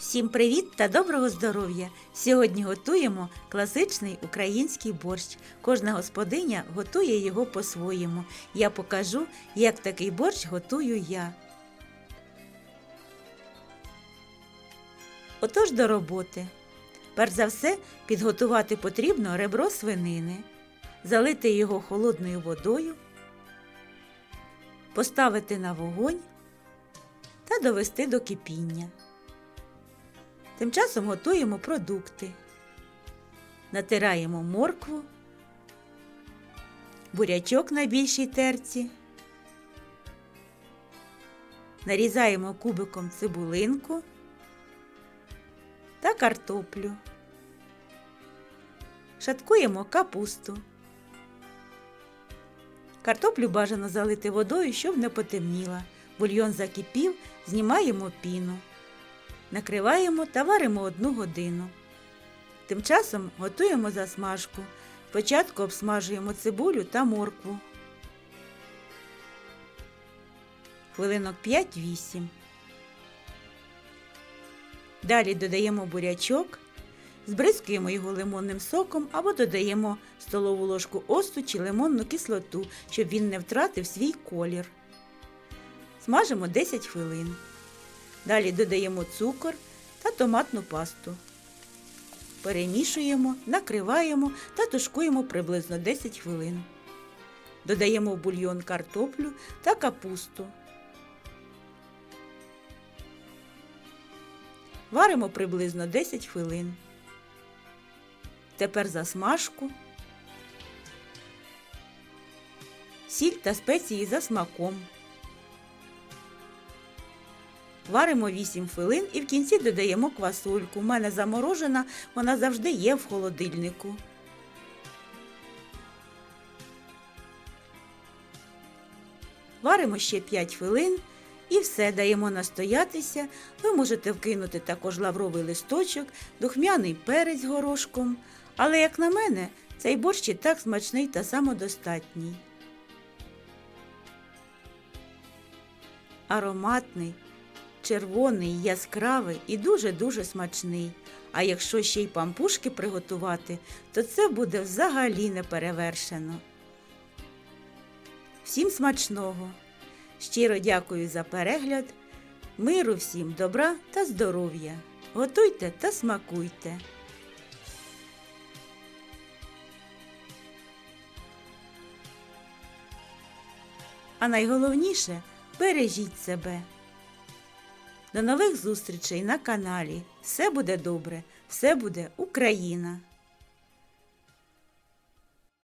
Всім привіт та доброго здоров'я! Сьогодні готуємо класичний український борщ. Кожна господиня готує його по-своєму. Я покажу, як такий борщ готую я. Отож до роботи. Перш за все, підготувати потрібно ребро свинини, залити його холодною водою, поставити на вогонь та довести до кипіння. Тим часом готуємо продукти. Натираємо моркву, бурячок на більшій терці, нарізаємо кубиком цибулинку та картоплю. Шаткуємо капусту. Картоплю бажано залити водою, щоб не потемніла. Бульйон закипів, знімаємо піну. Накриваємо та варимо одну годину. Тим часом готуємо засмажку. Спочатку обсмажуємо цибулю та моркву. Хвилинок 5-8. Далі додаємо бурячок, збризкуємо його лимонним соком або додаємо столову ложку осту чи лимонну кислоту, щоб він не втратив свій колір. Смажимо 10 хвилин. Далі додаємо цукор та томатну пасту. Перемішуємо, накриваємо та тушкуємо приблизно 10 хвилин. Додаємо в бульйон картоплю та капусту. Варимо приблизно 10 хвилин. Тепер засмажку. Сіль та спеції за смаком. Варимо 8 хвилин і в кінці додаємо квасольку. У мене заморожена, вона завжди є в холодильнику. Варимо ще 5 хвилин і все даємо настоятися. Ви можете вкинути також лавровий листочок, духмяний перець горошком. Але, як на мене, цей борщ і так смачний та самодостатній. Ароматний червоний, яскравий і дуже-дуже смачний. А якщо ще й пампушки приготувати, то це буде взагалі неперевершено. Всім смачного! Щиро дякую за перегляд. Миру всім добра та здоров'я. Готуйте та смакуйте. А найголовніше бережіть себе. До нових зустрічей на каналі. Все буде добре, все буде Україна!